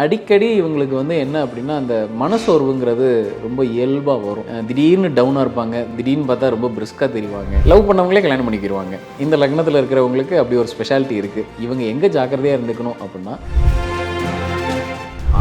அடிக்கடி இவங்களுக்கு வந்து என்ன அப்படின்னா அந்த மனசோர்வுங்கிறது ரொம்ப இயல்பாக வரும். திடீர்னு டவுனாக இருப்பாங்க. திடீர்னு பார்த்தா ரொம்ப பிரிஸ்காக தெரிவாங்க. லவ் பண்ணவங்களே கல்யாணம் பண்ணிக்கிடுவாங்க இந்த லக்னத்தில் இருக்கிறவங்களுக்கு அப்படி ஒரு ஸ்பெஷாலிட்டி இருக்குது இவங்க எங்கே ஜாக்கிரதையாக இருந்துக்கணும் அப்படின்னா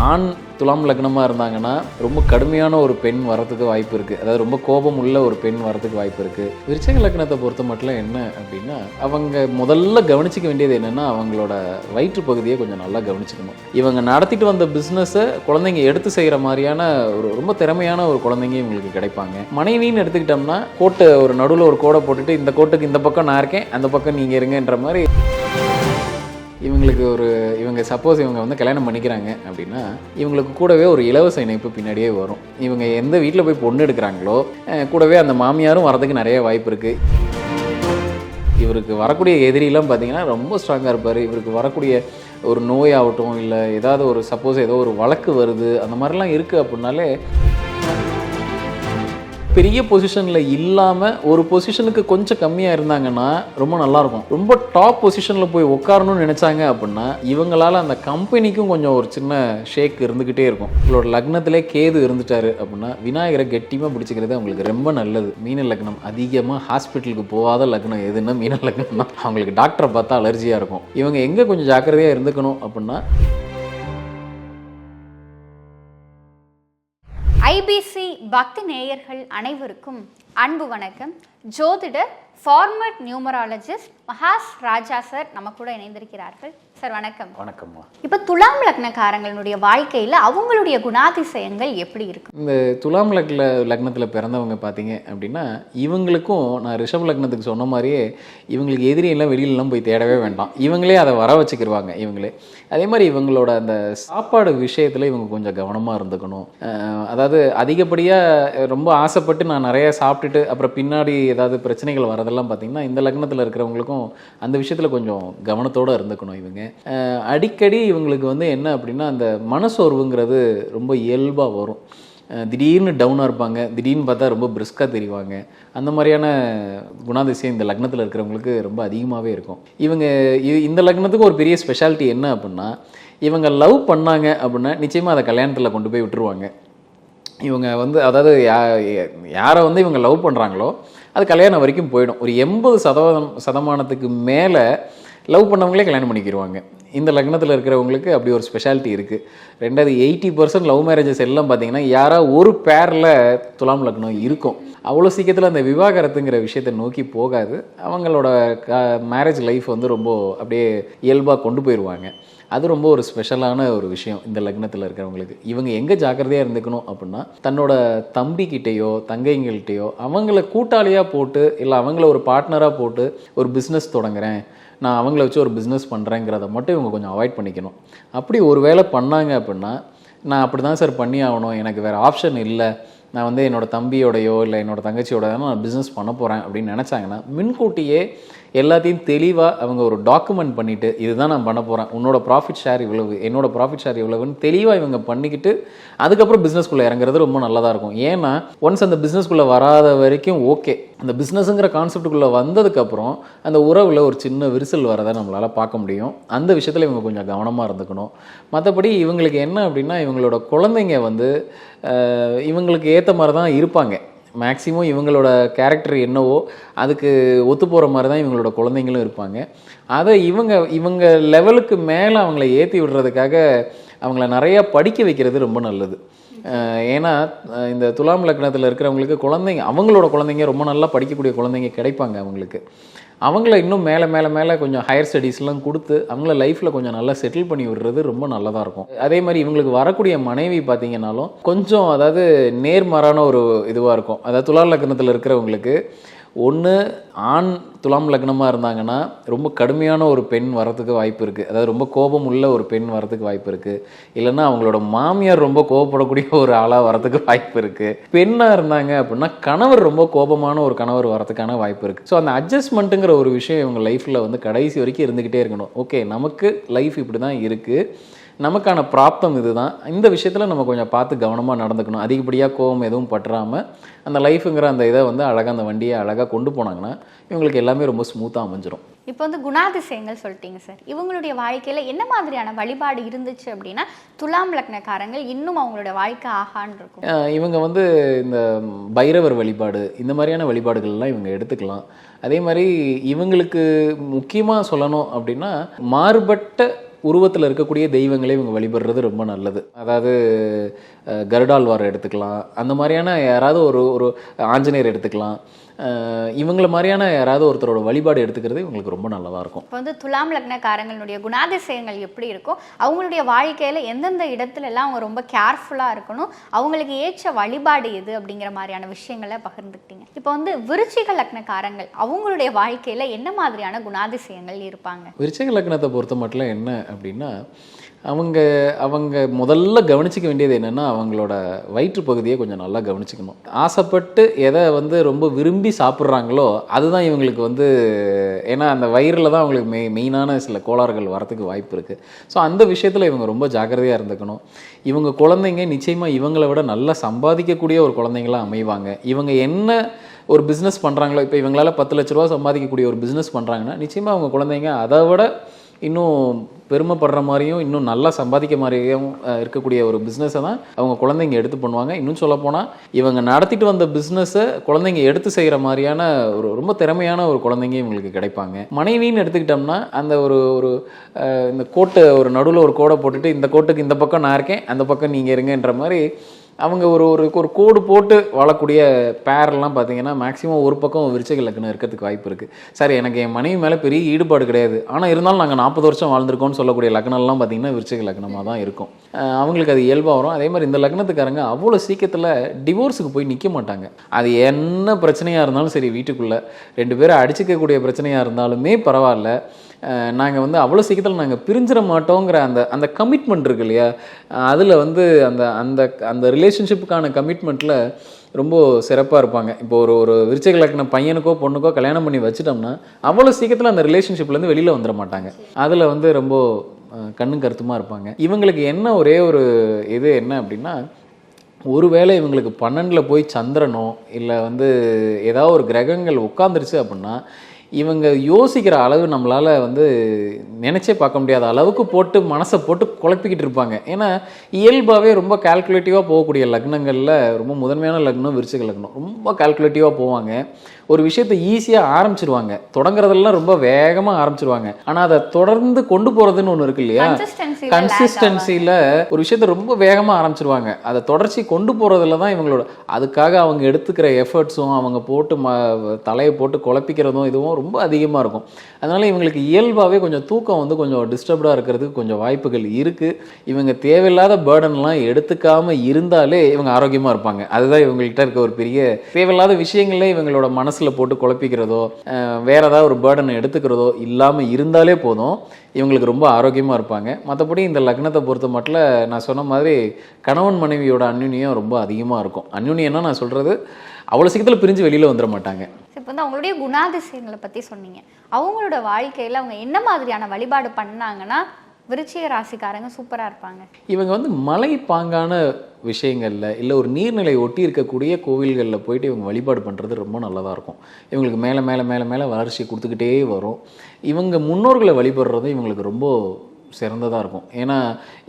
ஆண் துலாம் லக்னமாக இருந்தாங்கன்னா ரொம்ப கடுமையான ஒரு பெண் வரத்துக்கு வாய்ப்பு இருக்குது அதாவது ரொம்ப கோபம் உள்ள ஒரு பெண் வரத்துக்கு வாய்ப்பு இருக்குது விருச்சக லக்னத்தை பொறுத்த மட்டும் என்ன அப்படின்னா அவங்க முதல்ல கவனிச்சிக்க வேண்டியது என்னென்னா அவங்களோட வயிற்று பகுதியை கொஞ்சம் நல்லா கவனிச்சுக்கணும். இவங்க நடத்திட்டு வந்த பிஸ்னஸை குழந்தைங்க எடுத்து செய்கிற மாதிரியான ஒரு ரொம்ப திறமையான ஒரு குழந்தைங்க இவங்களுக்கு கிடைப்பாங்க. மனைவின்னு எடுத்துக்கிட்டோம்னா கோட்டை ஒரு நடுவில் ஒரு கோடை போட்டுட்டு இந்த கோட்டுக்கு இந்த பக்கம் நான் இருக்கேன் அந்த பக்கம் நீங்கள் இருங்கன்ற மாதிரி இவங்களுக்கு ஒரு இவங்க சப்போஸ் இவங்க வந்து கல்யாணம் பண்ணிக்கிறாங்க அப்படின்னா இவங்களுக்கு கூடவே ஒரு இலவச இணைப்பு பின்னாடியே வரும். இவங்க எந்த வீட்டில் போய் பொண்ணு எடுக்கிறாங்களோ கூடவே அந்த மாமியாரும் வரதுக்கு நிறைய வாய்ப்பு இருக்குது இவருக்கு வரக்கூடிய எதிரிலாம் பார்த்தீங்கன்னா ரொம்ப ஸ்ட்ராங்காக இருப்பார். இவருக்கு வரக்கூடிய ஒரு நோயாகட்டும் இல்லை ஏதாவது ஒரு சப்போஸ் ஏதோ ஒரு வழக்கு வருது அந்த மாதிரிலாம் இருக்குது அப்படின்னாலே பெரிய பொசிஷனில் இல்லாமல் ஒரு பொசிஷனுக்கு கொஞ்சம் கம்மியாக இருந்தாங்கன்னா ரொம்ப நல்லாயிருக்கும். ரொம்ப டாப் பொசிஷனில் போய் உட்காரணும்னு நினச்சாங்க அப்படின்னா இவங்களால் அந்த கம்பெனிக்கும் கொஞ்சம் ஒரு சின்ன ஷேக் இருந்துக்கிட்டே இருக்கும். இவங்களோட லக்னத்திலே கேது இருந்துட்டாரு அப்படின்னா விநாயகரை கெட்டியமாக பிடிச்சிக்கிறது அவங்களுக்கு ரொம்ப நல்லது. மீன லக்னம் அதிகமாக ஹாஸ்பிட்டலுக்கு போகாத லக்னம் எதுன்னா மீன லக்னம் தான். அவங்களுக்கு டாக்டரை பார்த்தா அலர்ஜியாக இருக்கும். இவங்க எங்கே கொஞ்சம் ஜாக்கிரதையாக இருந்துக்கணும் அப்படின்னா ஐபிசி பக்தி நேயர்கள் அனைவருக்கும் அன்பு வணக்கம். ஜோதிடர் format numerologist Mahas Raja sir நம்ம கூட இணைந்திருக்கிறார்கள். சார் வணக்கம். வணக்கம்மா. இப்போ துலாம் லக்னக்காரங்களுடைய வாழ்க்கையில் அவங்களுடைய குணாதிசயங்கள் எப்படி இருக்கும் இந்த துலாம் லக்ன லக்னத்தில் பிறந்தவங்க பார்த்தீங்க அப்படின்னா இவங்களுக்கும் நான் ரிஷப லக்னத்துக்கு சொன்ன மாதிரியே இவங்களுக்கு எதிரி எல்லாம் வெளியிலலாம் போய் தேடவே வேண்டாம். இவங்களே அதை வர வச்சுக்கிருவாங்க இவங்களே. அதே மாதிரி இவங்களோட அந்த சாப்பாடு விஷயத்தில் இவங்க கொஞ்சம் கவனமாக இருந்துக்கணும். அதாவது அதிகப்படியாக ரொம்ப ஆசைப்பட்டு நான் நிறைய சாப்பிட்டுட்டு அப்புறம் பின்னாடி ஏதாவது பிரச்சனைகள் வரதெல்லாம் பார்த்தீங்கன்னா இந்த லக்னத்தில் இருக்கிறவங்களுக்கும் அந்த விஷயத்தில் கொஞ்சம் கவனத்தோடு இருந்துக்கணும் இவங்க. அடிக்கடி இவங்களுக்கு வந்து என்ன அப்படின்னா அந்த மனசோர்வுங்கிறது ரொம்ப இயல்பாக வரும். திடீர்னு டவுனாக இருப்பாங்க. திடீர்னு பார்த்தா ரொம்ப பிரிஸ்காக தெரிவாங்க. அந்த மாதிரியான குணாதிசயம் இந்த லக்னத்தில் இருக்கிறவங்களுக்கு ரொம்ப அதிகமாகவே இருக்கும். இவங்க இந்த லக்னத்துக்கு ஒரு பெரிய ஸ்பெஷாலிட்டி என்ன அப்படின்னா இவங்க லவ் பண்ணாங்க அப்படின்னா நிச்சயமாக அதை கல்யாணத்தில் கொண்டு போய் விட்டுருவாங்க. இவங்க வந்து அதாவது யா- யாரை வந்து இவங்க லவ் பண்ணுறாங்களோ அது கல்யாணம் வரைக்கும் போயிடும். ஒரு எண்பது சதவீதம் சதமானத்துக்கு மேலே லவ் பண்ணவங்களே கல்யாணம் பண்ணிக்கிடுவாங்க இந்த லக்னத்தில் இருக்கிறவங்களுக்கு அப்படி ஒரு ஸ்பெஷாலிட்டி இருக்குது ரெண்டாவது எயிட்டி பர்சன்ட் லவ் மேரேஜஸ் எல்லாம் பார்த்தீங்கன்னா யாராவது ஒரு பேரில் துலாம் லக்னம் இருக்கும். அவ்வளோ சீக்கிரத்தில் அந்த விவாகரத்துங்கிற விஷயத்தை நோக்கி போகாது. அவங்களோட க மேரேஜ் லைஃப் வந்து ரொம்ப அப்படியே இயல்பாக கொண்டு போயிடுவாங்க அது ரொம்ப ஒரு ஸ்பெஷலான ஒரு விஷயம் இந்த லக்னத்தில் இருக்கிறவங்களுக்கு. இவங்க எங்கே ஜாக்கிரதையாக இருந்துக்கணும் அப்படின்னா தன்னோட தம்பிக்கிட்டேயோ தங்கைங்கள்கிட்டயோ அவங்கள கூட்டாளியாக போட்டு இல்லை அவங்கள ஒரு பார்ட்னராக போட்டு ஒரு பிஸ்னஸ் தொடங்குறேன். நான் அவங்கள வச்சு ஒரு பிஸ்னஸ் பண்ணுறேங்கிறத மட்டும் இவங்க கொஞ்சம் அவாய்ட் பண்ணிக்கணும். அப்படி ஒரு வேளை பண்ணாங்க அப்படின்னா நான் அப்படி தான் சார் பண்ணி ஆகணும். எனக்கு வேறு ஆப்ஷன் இல்லை. நான் வந்து என்னோட தம்பியோடையோ இல்லை என்னோட தங்கச்சியோட நான் பிஸ்னஸ் பண்ண போகிறேன் அப்படின்னு நினச்சாங்கன்னா முன்கூட்டியே எல்லாத்தையும் தெளிவாக அவங்க ஒரு டாக்குமெண்ட் பண்ணிவிட்டு இதுதான் நான் பண்ண போகிறேன் உன்னோட ப்ராஃபிட் ஷேர் இவ்வளவு என்னோட ப்ராஃபிட் ஷேர் இவ்வளவுன்னு தெளிவாக இவங்க பண்ணிக்கிட்டு அதுக்கப்புறம் பிஸ்னஸ்குள்ளே இறங்குறது ரொம்ப நல்லதாக இருக்கும். ஏன்னா ஒன்ஸ் அந்த பிஸ்னஸ்குள்ளே வராத வரைக்கும் ஓகே அந்த பிஸ்னஸுங்கிற கான்செப்டுக்குள்ளே வந்ததுக்கப்புறம் அந்த உறவில் ஒரு சின்ன விரிசல் வரதை நம்மளால் பார்க்க முடியும். அந்த விஷயத்தில் இவங்க கொஞ்சம் கவனமாக இருந்துக்கணும். மற்றபடி இவங்களுக்கு என்ன அப்படின்னா இவங்களோட குழந்தைங்க வந்து இவங்களுக்கு ஏற்ற மாதிரி தான் இருப்பாங்க. மேக்ஸிமம் இவங்களோட கேரக்டர் என்னவோ அதுக்கு ஒத்து போகிற மாதிரி தான் இவங்களோட குழந்தைங்களும் இருப்பாங்க. அதை இவங்க இவங்க லெவலுக்கு மேலே அவங்கள ஏற்றி விடுறதுக்காக அவங்கள நிறையா படிக்க வைக்கிறது ரொம்ப நல்லது. ஏன்னா இந்த துலாம் லக்னத்தில் இருக்கிறவங்களுக்கு குழந்தைங்க அவங்களோட குழந்தைங்க ரொம்ப நல்லா படிக்கக்கூடிய குழந்தைங்க கிடைப்பாங்க அவங்களுக்கு. அவங்கள இன்னும் மேலே மேலே மேலே கொஞ்சம் ஹையர் ஸ்டடீஸ்லாம் கொடுத்து அவங்கள லைஃப்பில் கொஞ்சம் நல்லா செட்டில் பண்ணி விடுறது ரொம்ப நல்லதாக இருக்கும். அதே மாதிரி இவங்களுக்கு வரக்கூடிய மனைவி பார்த்தீங்கன்னாலும் கொஞ்சம் அதாவது நேர்மாறான ஒரு இதுவாக இருக்கும். அதாவது துலா லக்னத்தில் இருக்கிறவங்களுக்கு ஒன்று ஆண் துலாம் லக்னமாக இருந்தாங்கன்னா ரொம்ப கடுமையான ஒரு பெண் வரத்துக்கு வாய்ப்பு இருக்குது அதாவது ரொம்ப கோபம் உள்ள ஒரு பெண் வரத்துக்கு வாய்ப்பு இருக்குது இல்லைன்னா அவங்களோட மாமியார் ரொம்ப கோபப்படக்கூடிய ஒரு ஆளாக வரத்துக்கு வாய்ப்பு இருக்குது பெண்ணாக இருந்தாங்க அப்படின்னா கணவர் ரொம்ப கோபமான ஒரு கணவர் வரதுக்கான வாய்ப்பு இருக்குது ஸோ அந்த அட்ஜஸ்ட்மெண்ட்டுங்கிற ஒரு விஷயம் இவங்க லைஃப்பில் வந்து கடைசி வரைக்கும் இருந்துக்கிட்டே இருக்கணும். ஓகே நமக்கு லைஃப் இப்படி தான் இருக்குது நமக்கான பிராப்தம் இதுதான். இந்த விஷயத்தில் நம்ம கொஞ்சம் பார்த்து கவனமாக நடந்துக்கணும். அதிகப்படியாக கோவம் எதுவும் பற்றாமல் அந்த லைஃபுங்கிற அந்த இதை வந்து அழகாக அந்த வண்டியை அழகாக கொண்டு போனாங்கன்னா இவங்களுக்கு எல்லாமே ரொம்ப ஸ்மூத்தாக அமைஞ்சிரும். இப்போ வந்து குணாதிசயங்கள் சொல்லிட்டீங்க சார். இவங்களுடைய வாழ்க்கையில் என்ன மாதிரியான வழிபாடு இருந்துச்சு அப்படின்னா துலாம் லக்னக்காரங்கள் இன்னும் அவங்களுடைய வாழ்க்கை ஆகான்னு இருக்கும். இவங்க வந்து இந்த பைரவர் வழிபாடு இந்த மாதிரியான வழிபாடுகள்லாம் இவங்க எடுத்துக்கலாம். அதே மாதிரி இவங்களுக்கு முக்கியமாக சொல்லணும் அப்படின்னா மாறுபட்ட உருவத்தில் இருக்கக்கூடிய தெய்வங்களே இவங்க வழிபடுறது ரொம்ப நல்லது. அதாவது கருடாழ்வார் எடுத்துக்கலாம். அந்த மாதிரியான யாராவது ஒரு ஒரு ஆஞ்சநேயர் எடுத்துக்கலாம். இவங்கள மாதிரியான யாராவது ஒருத்தரோட வழிபாடு எடுத்துக்கிறது இவங்களுக்கு ரொம்ப நல்லதாக இருக்கும். இப்போ வந்து துலாம் லக்னக்காரங்களுடைய குணாதிசயங்கள் எப்படி இருக்கும் அவங்களுடைய வாழ்க்கையில் எந்தெந்த இடத்துல எல்லாம் அவங்க ரொம்ப கேர்ஃபுல்லாக இருக்கணும் அவங்களுக்கு ஏற்ற வழிபாடு எது அப்படிங்கிற மாதிரியான விஷயங்களை பகிர்ந்துக்கிட்டீங்க. இப்போ வந்து விருச்சிக லக்னக்காரங்கள் அவங்களுடைய வாழ்க்கையில் என்ன மாதிரியான குணாதிசயங்கள் இருப்பாங்க? விருச்சிக லக்னத்தை பொறுத்த மட்டும் என்ன அப்படின்னா அவங்க அவங்க முதல்ல கவனிச்சிக்க வேண்டியது என்னென்னா அவங்களோட வயிற்று பகுதியை கொஞ்சம் நல்லா கவனிச்சிக்கணும். ஆசைப்பட்டு எதை வந்து ரொம்ப விரும்பி சாப்பிட்றாங்களோ அதுதான் இவங்களுக்கு வந்து ஏன்னா அந்த வயிறில் தான் அவங்களுக்கு மெய் மெயினான சில கோளாறுகள் வரத்துக்கு வாய்ப்பு இருக்குது ஸோ அந்த விஷயத்தில் இவங்க ரொம்ப ஜாக்கிரதையாக இருந்துக்கணும். இவங்க குழந்தைங்க நிச்சயமாக இவங்களை விட நல்லா சம்பாதிக்கக்கூடிய ஒரு குழந்தைங்களாக அமைவாங்க. இவங்க என்ன ஒரு பிஸ்னஸ் பண்ணுறாங்களோ இப்போ இவங்களால் பத்து லட்ச ரூபா சம்பாதிக்கக்கூடிய ஒரு பிஸ்னஸ் பண்ணுறாங்கன்னா நிச்சயமாக அவங்க குழந்தைங்க அதை விட இன்னும் பெருமைப்படுற மாதிரியும் இன்னும் நல்லா சம்பாதிக்க மாதிரியும் இருக்கக்கூடிய ஒரு பிஸ்னஸை தான் அவங்க குழந்தைங்க எடுத்து பண்ணுவாங்க. இன்னும் சொல்லப்போனால் இவங்க நடத்திட்டு வந்த பிஸ்னஸை குழந்தைங்க எடுத்து செய்கிற மாதிரியான ஒரு ரொம்ப திறமையான ஒரு குழந்தைங்க இவங்களுக்கு கிடைப்பாங்க. மனைவின்னு எடுத்துக்கிட்டோம்னா அந்த ஒரு ஒரு இந்த கோட்டை ஒரு நடுவில் ஒரு கோடை போட்டுட்டு இந்த கோட்டுக்கு இந்த பக்கம் நான் இருக்கேன் அந்த பக்கம் நீங்கள் இருங்கன்ற மாதிரி அவங்க ஒரு ஒரு ஒரு கோடு போட்டு வாழக்கூடிய பேரெல்லாம் பார்த்தீங்கன்னா மேக்ஸிமம் ஒரு பக்கம் விருச்சக லக்னம் இருக்கிறதுக்கு வாய்ப்பு இருக்குது சரி எனக்கு என் மனைவி மேலே பெரிய ஈடுபாடு கிடையாது. ஆனால் இருந்தாலும் நாங்கள் நாற்பது வருஷம் வாழ்ந்திருக்கோம்னு சொல்லக்கூடிய லக்னம்லாம் பார்த்தீங்கன்னா விருச்சக லக்னமாக தான் இருக்கும். அவங்களுக்கு அது இயல்பாக வரும். அதே மாதிரி இந்த லக்னத்துக்காரங்க அவ்வளோ சீக்கிரத்தில் டிவோர்ஸுக்கு போய் நிற்க மாட்டாங்க. அது என்ன பிரச்சனையாக இருந்தாலும் சரி வீட்டுக்குள்ளே. ரெண்டு பேரும் அடிச்சுக்கக்கூடிய பிரச்சனையாக இருந்தாலுமே பரவாயில்ல. நாங்கள் வந்து அவ்வளோ சீக்கிரத்தில் நாங்கள் பிரிஞ்சிட மாட்டோங்கிற அந்த அந்த கமிட்மெண்ட் இருக்கு இல்லையா? அதில் வந்து அந்த அந்த அந்த ரிலேஷன்ஷிப்புக்கான கமிட்மெண்ட்டில் ரொம்ப சிறப்பாக இருப்பாங்க. இப்போ ஒரு ஒரு விருச்சக லக்ன பையனுக்கோ பொண்ணுக்கோ கல்யாணம் பண்ணி வச்சுட்டோம்னா அவ்வளோ சீக்கிரத்தில் அந்த ரிலேஷன்ஷிப்லேருந்து வெளியில் வந்துட மாட்டாங்க. அதில் வந்து ரொம்ப கண்ணும் கருத்துமாக இருப்பாங்க. இவங்களுக்கு என்ன ஒரே ஒரு இது என்ன அப்படின்னா ஒருவேளை இவங்களுக்கு பன்னெண்டில் போய் சந்திரனோ இல்லை வந்து ஏதாவது ஒரு கிரகங்கள் உட்காந்துருச்சு அப்படின்னா இவங்க யோசிக்கிற அளவு நம்மளால் வந்து நினச்சே பார்க்க முடியாத அளவுக்கு போட்டு மனசை போட்டு குழப்பிக்கிட்டு இருப்பாங்க. ஏன்னா இயல்பாகவே ரொம்ப கால்குலேட்டிவாக போகக்கூடிய லக்னங்களில் ரொம்ப முதன்மையான லக்னம் விருச்சிக லக்னம். ரொம்ப கால்குலேட்டிவாக போவாங்க. ஒரு விஷயத்தை ஈஸியாக ஆரம்பிச்சிருவாங்க. தொடங்குறதெல்லாம் ரொம்ப வேகமாக ஆரம்பிச்சிருவாங்க. ஆனால் அதை தொடர்ந்து கொண்டு போகிறதுன்னு ஒன்று இருக்கு இல்லையா? கன்சிஸ்டன்சியில் ஒரு விஷயத்தை ரொம்ப வேகமாக ஆரம்பிச்சிருவாங்க. அதை தொடர்ச்சி கொண்டு போகிறதுல தான் இவங்களோட அதுக்காக அவங்க எடுத்துக்கிற எஃபர்ட்ஸும் அவங்க போட்டு ம தலையை போட்டு குழப்பிக்கிறதும் இதுவும் ரொம்ப அதிகமாக இருக்கும். அதனால் இவங்களுக்கு இயல்பாகவே கொஞ்சம் தூக்கம் வந்து கொஞ்சம் டிஸ்டர்ப்டாக இருக்கிறதுக்கு கொஞ்சம் வாய்ப்புகள் இருக்குது இவங்க தேவையில்லாத பேர்டன்லாம் எடுத்துக்காமல் இருந்தாலே இவங்க ஆரோக்கியமாக இருப்பாங்க. அதுதான் இவங்கள்ட்ட இருக்க ஒரு பெரிய தேவையில்லாத விஷயங்களே இவங்களோட மனசில் போட்டு குழப்பிக்கிறதோ வேறு ஏதாவது ஒரு பேர்டனை எடுத்துக்கிறதோ இல்லாமல் இருந்தாலே போதும். இவங்களுக்கு ரொம்ப ஆரோக்கியமாக இருப்பாங்க. மற்றபடி இந்த லக்னத்தை பொறுத்த மட்டும் நான் சொன்ன மாதிரி கணவன் மனைவியோட அந்யுன்யம் ரொம்ப அதிகமாக இருக்கும். அந்யுன்யம்னா நான் சொல்கிறது அவ்வளோ சீக்கிரத்தில் பிரிஞ்சு வெளியில் வந்துட மாட்டாங்க. இப்போ வந்து அவங்களுடைய குணாதிசயங்களை பற்றி சொன்னீங்க. அவங்களோட வாழ்க்கையில் அவங்க என்ன மாதிரியான வழிபாடு பண்ணாங்கன்னா விருச்சிக ராசிக்காரங்க சூப்பராக இருப்பாங்க. இவங்க வந்து மலை பாங்கான விஷயங்களில் இல்லை ஒரு நீர்நிலை ஒட்டி இருக்கக்கூடிய கோவில்களில் போயிட்டு இவங்க வழிபாடு பண்ணுறது ரொம்ப நல்லதாக இருக்கும். இவங்களுக்கு மேலே மேலே மேலே மேலே வளர்ச்சி கொடுத்துக்கிட்டே வரும். இவங்க முன்னோர்களை வழிபடுறது இவங்களுக்கு ரொம்ப சிறந்ததாக இருக்கும். ஏன்னா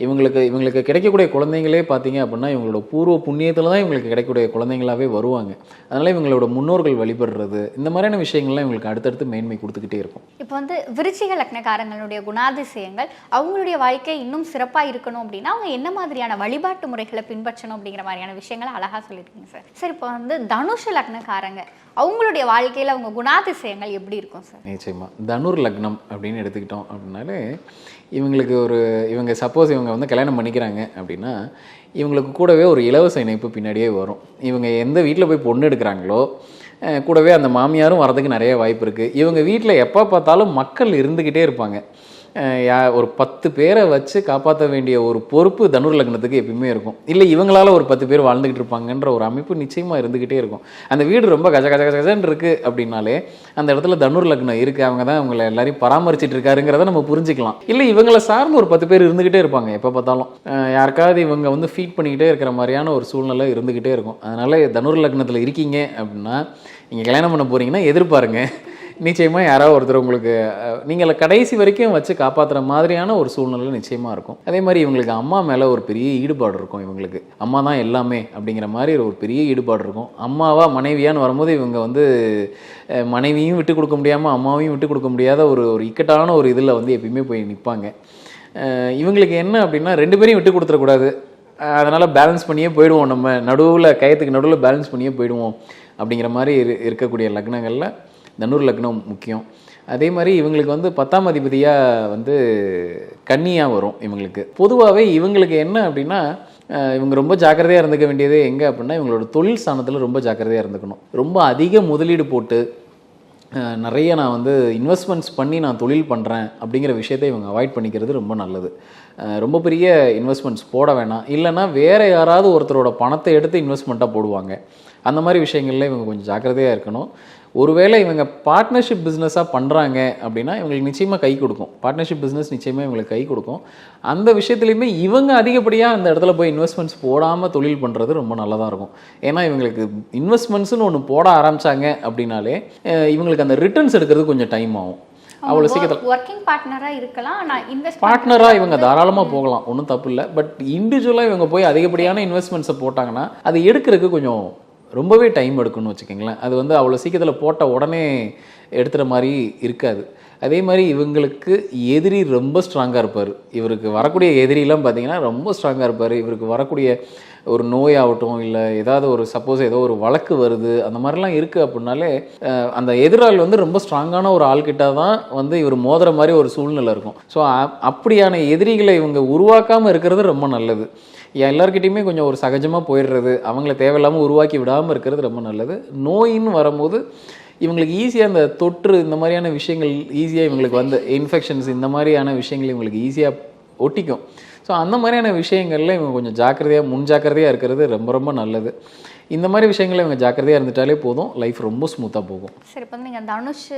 இவங்களுக்கு இவங்களுக்கு கிடைக்கக்கூடிய குழந்தைங்களே பார்த்தீங்க அப்படின்னா இவங்களோட பூர்வ புண்ணியத்தில் தான் இவங்களுக்கு கிடைக்கக்கூடிய குழந்தைங்களாவே வருவாங்க. அதனால் இவங்களோட முன்னோர்கள் வழிபடுறது இந்த மாதிரியான விஷயங்கள்லாம் இவங்களுக்கு அடுத்தடுத்து மேன்மை கொடுத்துக்கிட்டே இருக்கும். இப்போ வந்து விருச்சிக லக்னக்காரங்களுடைய குணாதிசயங்கள் அவங்களுடைய வாழ்க்கை இன்னும் சிறப்பாக இருக்கணும் அப்படின்னா அவங்க என்ன மாதிரியான வழிபாட்டு முறைகளை பின்பற்றணும் அப்படிங்கிற மாதிரியான விஷயங்களை அழகாக சொல்லியிருக்கீங்க சார். சார் இப்போ வந்து தனுஷ லக்னக்காரங்க அவங்களுடைய வாழ்க்கையில் அவங்க குணாதிசயங்கள் எப்படி இருக்கும் சார்? நிச்சயமா. தனுர் லக்னம் அப்படின்னு எடுத்துக்கிட்டோம் அப்படின்னாலே இவங்களுக்கு ஒரு இவங்க சப்போஸ் இவங்க வந்து கல்யாணம் பண்ணிக்கிறாங்க அப்படின்னா இவங்களுக்கு கூடவே ஒரு இலவச இணைப்பு பின்னாடியே வரும். இவங்க எந்த வீட்டில் போய் பொண்ணு எடுக்கிறாங்களோ கூடவே அந்த மாமியாரும் வரதுக்கு நிறைய வாய்ப்பு இருக்குது இவங்க வீட்டில் எப்போ பார்த்தாலும் மக்கள் இருந்துக்கிட்டே இருப்பாங்க. ஒரு பத்து பேரை வச்சு காப்பாற்ற வேண்டிய ஒரு பொறுப்பு தனுர் லக்னத்துக்கு எப்பயுமே இருக்கும். இல்லை இவங்களால ஒரு பத்து பேர் வாழ்ந்துக்கிட்டு இருப்பாங்கன்ற ஒரு அமைப்பு நிச்சயமாக இருந்துக்கிட்டே இருக்கும். அந்த வீடு ரொம்ப கஜ கஜ கஜன்னு இருக்குது அப்படின்னாலே அந்த இடத்துல தனுர் லக்னம் இருக்குது அவங்க தான் அவங்கள எல்லாரையும் பராமரிச்சிட்டு இருக்காருங்கிறத நம்ம புரிஞ்சுக்கலாம். இல்லை இவங்கள சார்ந்து ஒரு பத்து பேர் இருந்துக்கிட்டே இருப்பாங்க எப்போ பார்த்தாலும். யாருக்காவது இவங்க வந்து ஃபீட் பண்ணிக்கிட்டே இருக்கிற மாதிரியான ஒரு சூழ்நிலை இருந்துக்கிட்டே இருக்கும். அதனால தனுர் லக்னத்தில் இருக்கீங்க அப்படின்னா நீங்கள் கல்யாணம் பண்ண போறீங்கன்னா எதிர்பாருங்க. நிச்சயமாக யாராவது ஒருத்தர் உங்களுக்கு நீங்களை கடைசி வரைக்கும் வச்சு காப்பாற்றுற மாதிரியான ஒரு சூழ்நிலை நிச்சயமாக இருக்கும். அதே மாதிரி இவங்களுக்கு அம்மா மேலே ஒரு பெரிய ஈடுபாடு இருக்கும் இவங்களுக்கு. அம்மா தான் எல்லாமே அப்படிங்கிற மாதிரி ஒரு பெரிய ஈடுபாடு இருக்கும். அம்மாவா மனைவியான்னு வரும்போது இவங்க வந்து மனைவியும் விட்டு கொடுக்க முடியாமல் அம்மாவையும் விட்டு கொடுக்க முடியாத ஒரு ஒரு இக்கட்டான ஒரு இதில் வந்து எப்பயுமே போய் நிற்பாங்க இவங்களுக்கு என்ன அப்படின்னா ரெண்டு பேரையும் விட்டு கொடுத்துடக்கூடாது அதனால் பேலன்ஸ் பண்ணியே போயிடுவோம் நம்ம. நடுவில் கயத்துக்கு நடுவில் பேலன்ஸ் பண்ணியே போயிடுவோம் அப்படிங்கிற மாதிரி இரு- இருக்கக்கூடிய லக்னங்களில். தனுர் லக்னம் முக்கியம். அதே மாதிரி இவங்களுக்கு வந்து பத்தாம் அதிபதியாக வந்து கன்னியாக வரும் இவங்களுக்கு. பொதுவாகவே இவங்களுக்கு என்ன அப்படின்னா இவங்க ரொம்ப ஜாக்கிரதையாக இருந்துக்க வேண்டியது எங்கே அப்படின்னா இவங்களோட தொழில் ஸ்தானத்தில் ரொம்ப ஜாக்கிரதையாக இருந்துக்கணும். ரொம்ப அதிக முதலீடு போட்டு நிறைய நான் வந்து இன்வெஸ்ட்மெண்ட்ஸ் பண்ணி நான் தொழில் பண்ணுறேன் அப்படிங்கிற விஷயத்தை இவங்க அவாய்ட் பண்ணிக்கிறது ரொம்ப நல்லது. ரொம்ப பெரிய இன்வெஸ்ட்மெண்ட்ஸ் போட வேணாம். இல்லைன்னா வேறு யாராவது ஒருத்தரோட பணத்தை எடுத்து இன்வெஸ்ட்மெண்ட்டாக போடுவாங்க. அந்த மாதிரி விஷயங்கள்ல இவங்க கொஞ்சம் ஜாக்கிரதையாக இருக்கணும். ஒருவேளை இவங்க பார்ட்னர்ஷிப் பிஸ்னஸாக பண்ணுறாங்க அப்படின்னா இவங்களுக்கு நிச்சயமாக கை கொடுக்கும். பார்ட்னர்ஷிப் பிஸ்னஸ் நிச்சயமாக இவங்களுக்கு கை கொடுக்கும். அந்த விஷயத்துலையுமே இவங்க அதிகப்படியாக அந்த இடத்துல போய் இன்வெஸ்ட்மெண்ட்ஸ் போடாமல் தொழில் பண்ணுறது ரொம்ப நல்லதாக இருக்கும். ஏன்னா இவங்களுக்கு இன்வெஸ்ட்மெண்ட்ஸ்னு ஒன்று போட ஆரம்பிச்சாங்க அப்படின்னாலே இவங்களுக்கு அந்த ரிட்டர்ன்ஸ் எடுக்கிறது கொஞ்சம் டைம் ஆகும். அவ்வளோ சீக்கிரத்தில் ஒர்க்கிங் பார்ட்னரா இருக்கலாம். ஆனா இன்வெஸ்ட் பார்ட்னராக இவங்க தாராளமாக போகலாம். ஒன்றும் தப்பு இல்லை. பட் இண்டிவிஜுவலாக இவங்க போய் அதிகப்படியான இன்வெஸ்ட்மெண்ட்ஸை போட்டாங்கன்னா அது எடுக்கிறதுக்கு கொஞ்சம் ரொம்பவே டைம் எடுக்கும்னு வச்சுக்கோங்களேன். அது வந்து அவ்வளோ சீக்கிரத்தில் போட்ட உடனே எடுத்துகிற மாதிரி இருக்காது. அதே மாதிரி இவங்களுக்கு எதிரி ரொம்ப ஸ்ட்ராங்காக இருப்பார். இவருக்கு வரக்கூடிய எதிரிலாம் பார்த்தீங்கன்னா ரொம்ப ஸ்ட்ராங்காக இருப்பார். இவருக்கு வரக்கூடிய ஒரு நோயாகட்டும் இல்லை ஏதாவது ஒரு சப்போஸ் ஏதோ ஒரு வழக்கு வருது அந்த மாதிரிலாம் இருக்குது அப்படின்னாலே அந்த எதிராளி வந்து ரொம்ப ஸ்ட்ராங்கான ஒரு ஆள்கிட்ட தான் வந்து இவர் மோதுற மாதிரி ஒரு சூழ்நிலை இருக்கும். ஸோ அப்படியான எதிரிகளை இவங்க உருவாக்காமல் இருக்கிறது ரொம்ப நல்லது. எல்லாருக்கிட்டையுமே கொஞ்சம் ஒரு சகஜமாக போயிடுறது அவங்கள தேவையில்லாமல் உருவாக்கி விடாமல் இருக்கிறது ரொம்ப நல்லது. நோயின்னு வரும்போது இவங்களுக்கு ஈஸியாக அந்த தொற்று இந்த மாதிரியான விஷயங்கள் ஈஸியாக இவங்களுக்கு வந்து இன்ஃபெக்ஷன்ஸ் இந்த மாதிரியான விஷயங்கள் இவங்களுக்கு ஈஸியாக ஒட்டிக்கும். ஸோ அந்த மாதிரியான விஷயங்களில் இவங்க கொஞ்சம் ஜாக்கிரதையாக முன் ஜாக்கிரதையாக இருக்கிறது ரொம்ப ரொம்ப நல்லது. இந்த மாதிரி விஷயங்கள்ல இவங்க ஜாக்கிரதையாக இருந்துட்டாலே போதும். லைஃப் ரொம்ப ஸ்மூத்தாக போகும். சரி இப்போ வந்து நீங்கள் தனுஷ்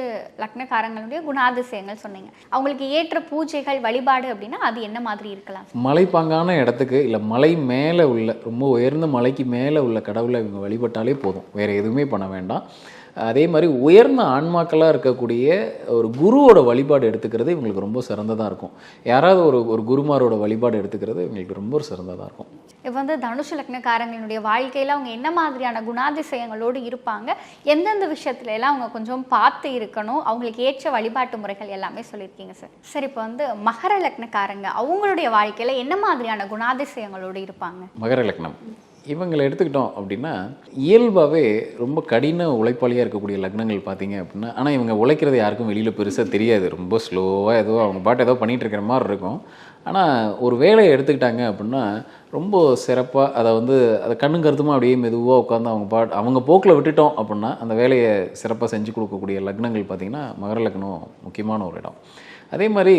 லக்னக்காரங்களுடைய குணாதிசயங்கள் சொன்னீங்க. அவங்களுக்கு ஏற்ற பூஜைகள் வழிபாடு அப்படின்னா அது என்ன மாதிரி இருக்கலாம்? மலைப்பாங்கான இடத்துக்கு இல்லை மலை மேலே உள்ள ரொம்ப உயர்ந்த மலைக்கு மேலே உள்ள கடவுளை இவங்க வழிபட்டாலே போதும். வேறு எதுவுமே பண்ண வேண்டாம். அதே மாதிரி உயர்ந்த ஆன்மாக்களாக இருக்கக்கூடிய ஒரு குருவோட வழிபாடு எடுத்துக்கிறது இவங்களுக்கு ரொம்ப சிறந்ததாக இருக்கும். யாராவது ஒரு ஒரு குருமாரோட வழிபாடு எடுத்துக்கிறது இவங்களுக்கு ரொம்ப சிறந்ததாக இருக்கும். இப்போ வந்து தனுஷ் லக்னக்காரங்களுடைய வாழ்க்கையில் அவங்க என்ன மாதிரியான குணாதிசயங்களோடு இருப்பாங்க? எந்தெந்த விஷயத்துல எல்லாம் அவங்க கொஞ்சம் பார்த்து இருக்கணும்? அவங்களுக்கு ஏற்ற வழிபாட்டு முறைகள் எல்லாமே சொல்லியிருக்கீங்க சார் சார் இப்போ வந்து மகர லக்னக்காரங்க அவங்களுடைய வாழ்க்கையில் என்ன மாதிரியான குணாதிசயங்களோடு இருப்பாங்க? மகர லக்னம். இவங்களை எடுத்துக்கிட்டோம் அப்படின்னா இயல்பாகவே ரொம்ப கடின உழைப்பாளியாக இருக்கக்கூடிய லக்னங்கள் பார்த்தீங்க அப்படின்னா ஆனால் இவங்க உழைக்கிறது யாருக்கும் வெளியில் பெருசாக தெரியாது. ரொம்ப ஸ்லோவாக ஏதோ அவங்க பாட்டு ஏதோ பண்ணிகிட்டு இருக்கிற மாதிரி இருக்கும். ஆனால் ஒரு வேலையை எடுத்துக்கிட்டாங்க அப்படின்னா ரொம்ப சிறப்பாக அதை வந்து அதை கண்ணும் கருத்துமா அப்படியே மெதுவாக உட்காந்து அவங்க பாட் அவங்க போக்கில் விட்டுட்டோம் அப்படின்னா அந்த வேலையை சிறப்பாக செஞ்சு கொடுக்கக்கூடிய லக்னங்கள் பார்த்திங்கன்னா மகர லக்னம் முக்கியமான ஒரு இடம். அதே மாதிரி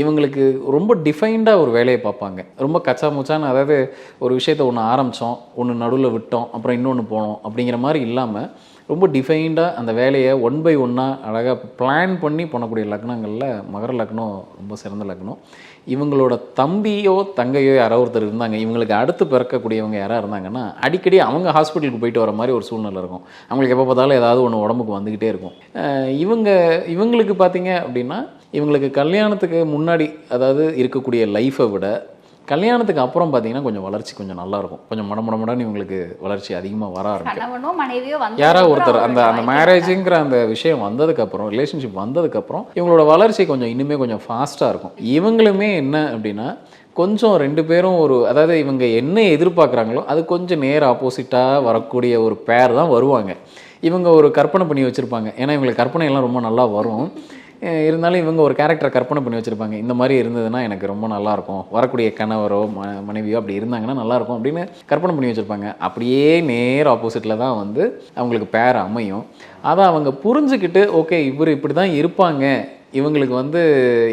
இவங்களுக்கு ரொம்ப டிஃபைன்டாக ஒரு வேலையை பார்ப்பாங்க. ரொம்ப கச்சா முச்சான்னு அதாவது ஒரு விஷயத்தை ஒன்று ஆரம்பித்தோம் ஒன்று நடுவில் விட்டோம் அப்புறம் இன்னொன்று போனோம் அப்படிங்கிற மாதிரி இல்லாமல் ரொம்ப டிஃபைன்டாக அந்த வேலையை ஒன் பை ஒன்னாக அழகாக பிளான் பண்ணி பண்ணக்கூடிய லக்னங்களில் மகர லக்னம் ரொம்ப சிறந்த லக்னம். இவங்களோட தம்பியோ தங்கையோ யாரோ ஒருத்தர் இருந்தாங்க. இவங்களுக்கு அடுத்து பிறக்கக்கூடியவங்க யாராக இருந்தாங்கன்னா அடிக்கடி அவங்க ஹாஸ்பிட்டலுக்கு போயிட்டு வர மாதிரி ஒரு சூழ்நிலை இருக்கும். அவங்களுக்கு எப்போ பார்த்தாலும் ஏதாவது ஒன்று உடம்புக்கு வந்துக்கிட்டே இருக்கும். இவங்க இவங்களுக்கு பார்த்தீங்க அப்படின்னா இவங்களுக்கு கல்யாணத்துக்கு முன்னாடி அதாவது இருக்கக்கூடிய லைஃப்பை விட கல்யாணத்துக்கு அப்புறம் பார்த்தீங்கன்னா கொஞ்சம் வளர்ச்சி கொஞ்சம் நல்லா இருக்கும். கொஞ்சம் மடமடமடன்னு இவங்களுக்கு வளர்ச்சி அதிகமாக வர ஆரம்பிக்கும். யாராவது ஒருத்தர் அந்த அந்த மேரேஜுங்கிற அந்த விஷயம் வந்ததுக்கப்புறம் ரிலேஷன்ஷிப் வந்ததுக்கப்புறம் இவங்களோட வளர்ச்சி கொஞ்சம் இன்னுமே கொஞ்சம் ஃபாஸ்ட்டாக இருக்கும். இவங்களுமே என்ன அப்படின்னா கொஞ்சம் ரெண்டு பேரும் ஒரு அதாவது இவங்க என்ன எதிர்பார்க்குறாங்களோ அது கொஞ்சம் நேர் ஆப்போசிட்டாக வரக்கூடிய ஒரு பேர் தான் வருவாங்க. இவங்க ஒரு கற்பனை பண்ணி வச்சுருப்பாங்க. ஏன்னா இவங்களுக்கு கற்பனை எல்லாம் ரொம்ப நல்லா வரும். இருந்தாலும் இவங்க ஒரு கேரக்டரை கற்பனை பண்ணி வச்சுருப்பாங்க. இந்த மாதிரி இருந்ததுன்னா எனக்கு ரொம்ப நல்லாயிருக்கும். வரக்கூடிய கணவரோ ம மனைவியோ அப்படி இருந்தாங்கன்னா நல்லாயிருக்கும் அப்படின்னு கற்பனை பண்ணி வச்சுருப்பாங்க. அப்படியே நேர் ஆப்போசிட்டில் தான் வந்து அவங்களுக்கு பேர் அமையும். அதை அவங்க புரிஞ்சுக்கிட்டு ஓகே இவர் இப்படி தான் இருப்பாங்க. இவங்களுக்கு வந்து